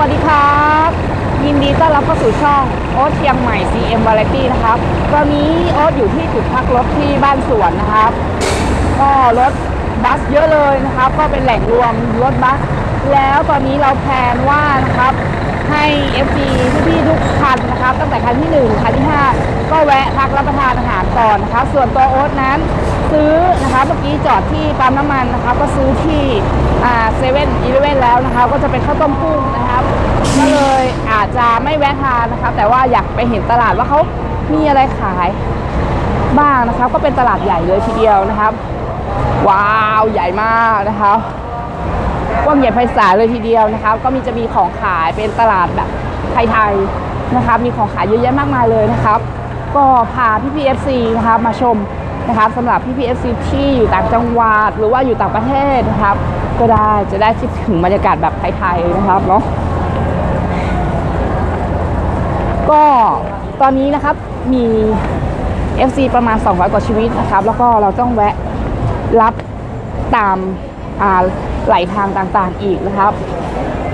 วัสดีครับ ยินดีต้อนรับเข้าสู่ช่องโอ๊ตเชียงใหม่ CM Variety นะครับตอนนี้โอ๊ตอยู่ที่จุดพักรถที่บ้านสวนนะครับ ก็รถบัสเยอะเลยนะครับ ก็เป็นแหล่งรวมรถบัส แล้วตอนนี้เราแพลนว่านะครับให้ FG พี่ๆทุกคันนะครับ ตั้งแต่คันที่ 1 คันที่ 5 ก็แวะพักรับประทานอาหารก่อนนะครับ ส่วนตัวโอ๊ตนั้น ซื้อนะครับเมื่อกี้จอดที่ปั๊มน้ำมันนะครับก็ซื้อที่เซเว่นอีเลเว่นแล้วนะครับก็จะเป็นข้าวต้มกุ้งนะครับก็เลยอาจจะไม่แวะทานนะครับแต่ว่าอยากไปเห็นตลาดว่าเขามีอะไรขายบ้างนะครับก็เป็นตลาดใหญ่เลยทีเดียวนะครับว้าวใหญ่มากนะครับกว้างใหญ่ไพศาลเลยทีเดียวนะครับก็มีจะมีของขายเป็นตลาดแบบไทยๆนะครับมีของขายเยอะแยะมากมายเลยนะครับ ก็พาพี่พีเอฟซีนะครับมาชม นะครับสำหรับพี่พีเอฟซีที่อยู่ต่างจังหวัดหรือว่าอยู่ต่างประเทศนะครับ ก็ได้จะได้คิดถึงบรรยากาศแบบไทยๆนะครับเนาะก็ตอนนี้นะครับมี FC ประมาณ 200 กว่าชีวิตนะครับ แล้วก็เราต้องแวะรับตามอ่าไหลทางต่างๆอีกนะครับ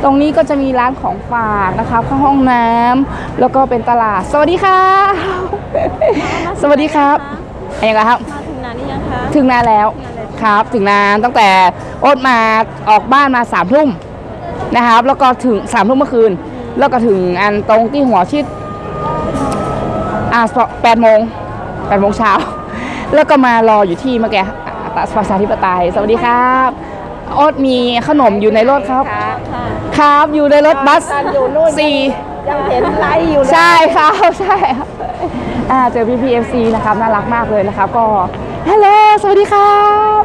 ตรงนี้ก็จะมีร้านของฝากนะครับข้างห้องน้ำแล้วก็เป็นตลาด สวัสดีค่ะ สวัสดีครับ อะไรกันครับ มาถึงนานนี่ยังคะถึงนานแล้วครับ ถึงนานตั้งแต่โอ๊ตมาออกบ้านมาสามทุ่มนะครับ แล้วก็ถึงสามทุ่มเมื่อคืน แล้วก็ถึงอันตรงที่หัวชิดอ่าแปดโมงแปดโมงเช้า แล้วก็มารออยู่ที่เมื่อกี้อ่าประชาธิปไตย สวัสดีครับโอ๊ตมีขนมอยู่ในรถครับค่ะครับอยู่ในรถบัสตอนอยู่นู่นสี่ ยังเห็นไลฟ์อยู่เลยใช่ครับใช่ครับอ่าเจอพี่พีเอฟซีนะครับน่ารักมากเลยนะครับ ก็ฮัลโหลสวัสดีครับ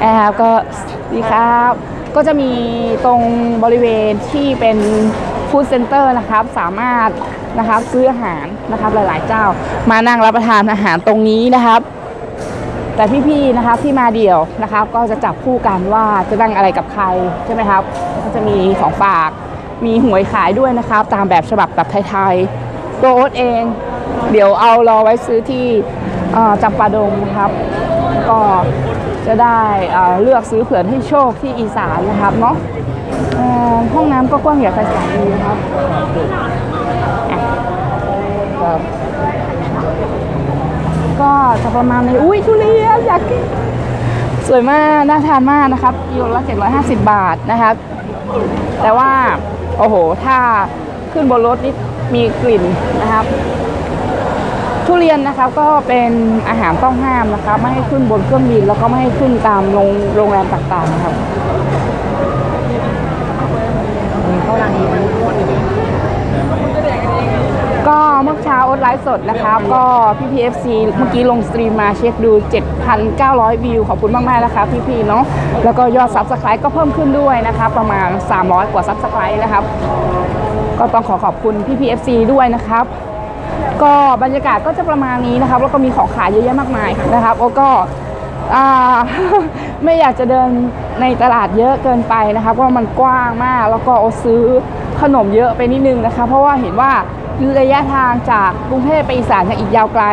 แอบก็สวัสดีครับ ก็จะมีตรงบริเวณที่เป็นฟู้ดเซ็นเตอร์นะครับ สามารถนะครับซื้ออาหารนะครับหลายๆเจ้า มานั่งรับประทานอาหารตรงนี้นะครับ แต่พี่ๆนะครับที่มาเดี่ยวนะครับ ก็จะจับคู่กันว่าจะนั่งอะไรกับใครใช่ไหมครับ ก็จะมีของฝาก มีหวยขายด้วยนะครับ ตามแบบฉบับแบบไทยๆตัวโอ๊ตเอง เดี๋ยวเอารอไว้ซื้อที่จำปาดงนะครับ ก็จะได้เลือกซื้อเผื่อให้โชคที่อีสานนะครับเนาะห้องน้ำก็กว้างใหญ่ไพศาลดีครับอะครับก็จะประมาณนี้อุ้ยทุเรียนอยากกินสวยมาก น่าทานมากนะครับกิโลละ750 บาทนะครับ แต่ว่า โอ้โห ถ้าขึ้นบนรถนี่มีกลิ่นนะครับ ทุเรียนนะครับก็เป็นอาหารต้องห้ามนะครับ ไม่ให้ขึ้นบนเครื่องบินแล้วก็ไม่ให้ขึ้นตามโรงโรงแรมต่างๆนะครับเข้าร้านนี้ ก็เมื่อเช้าอ๊ตไลฟ์สดนะครับก็พี่พีเอฟซีเมื่อกี้ลงสตรีมมาเช็คดู 7,900 วิว ขอบคุณมากๆนะคะพี่ๆเนาะแล้วก็ยอดซับสไครต์ก็เพิ่มขึ้นด้วยนะคะ ประมาณ 300 กว่าซับสไครต์นะครับ ก็ต้องขอขอบคุณพี่พีเอฟซีด้วยนะครับ ก็บรรยากาศก็จะประมาณนี้นะครับ แล้วก็มีของขายเยอะแยะมากมายนะครับโอ้ก็ไม่อยากจะเดินในตลาดเยอะเกินไปนะครับเพราะว่ามันกว้างมากแล้วก็โอซื้อขนมเยอะไปนิดนึงนะคะ เพราะว่าเห็นว่า ระยะทางจากกรุงเทพไปอีสานยังอีกยาวไกล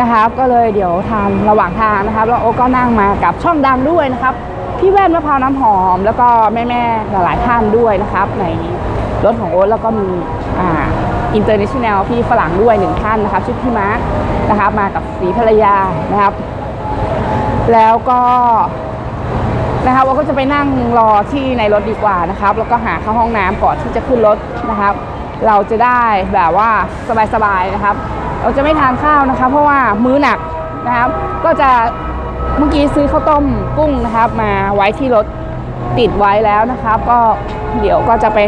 นะครับ ก็เลยเดี๋ยวทานระหว่างทางนะครับแล้วโอก็นั่งมากับช่องดังด้วยนะครับ พี่แว่นมะพร้าวน้ำหอม แล้วก็แม่ๆหลายๆท่านด้วยนะครับ ในรถของโอ๊ตแล้วก็มีอ่าอินเตอร์เนชั่นแนลพี่ฝรั่งด้วยหนึ่งท่านนะครับชื่อพี่มาร์คนะครับมากับสีภรรยานะครับ แล้วก็นะครับเราก็จะไปนั่งรอที่ในรถดีกว่านะครับ แล้วก็หาเข้าห้องน้ำก่อนที่จะขึ้นรถนะครับ เราจะได้แบบว่าสบายๆนะครับ เราจะไม่ทานข้าวนะครับเพราะว่ามื้อหนักนะครับ ก็จะเมื่อกี้ซื้อข้าวต้มกุ้งนะครับ มาไว้ที่รถติดไว้แล้วนะครับ ก็เดี๋ยวก็จะไป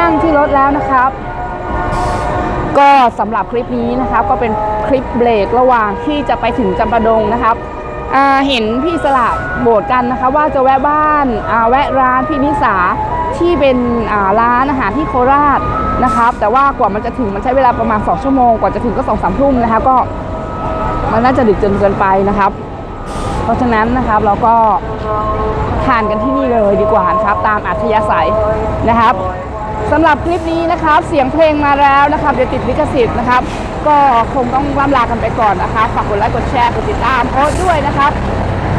นั่งที่รถแล้วนะครับ ก็สำหรับคลิปนี้นะครับ ก็เป็นคลิปเบรกระหว่างที่จะไปถึงจำปาดงนะครับ เห็นพี่สลับโบสกันนะคะ ว่าจะแวะบ้านาแวะร้านพี่นิสาที่เป็นร้านอาหารที่โคราชนะครับ แต่ว่ากว่ามันจะถึงมันใช้เวลาประมาณ 2 ชั่วโมง กว่าจะถึงก็2องสามทุ่มนะคะก็มันน่าจะดึกจนเกินไปนะครับ เพราะฉะนั้นนะครับเราก็ทานกันที่นี่เลยดีกว่านะครับ ตามอัธยาศัยนะครับ สำหรับคลิปนี้นะครับ เสียงเพลงมาแล้วนะครับเดี๋ยวติดลิขสิทธิ์นะครับ ก็คงต้องล่ำลากันไปก่อนนะคะฝากกดไลค์กดแชร์กดติดตามโพสด้วยนะครับ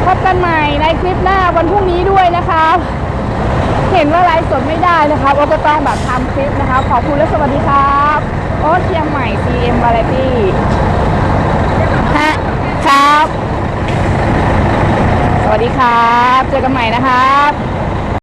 พบกันใหม่ในคลิปหน้าวันพรุ่งนี้ด้วยนะคะเห็นว่าไลฟ์สดไม่ได้นะครับโอ๊ตก็ต้องแบบทำคลิปนะคะขอบคุณและสวัสดีครับโอ๊ตเชียงใหม่ CM Variety ฮะครับ สวัสดีครับ เจอกันใหม่นะครับ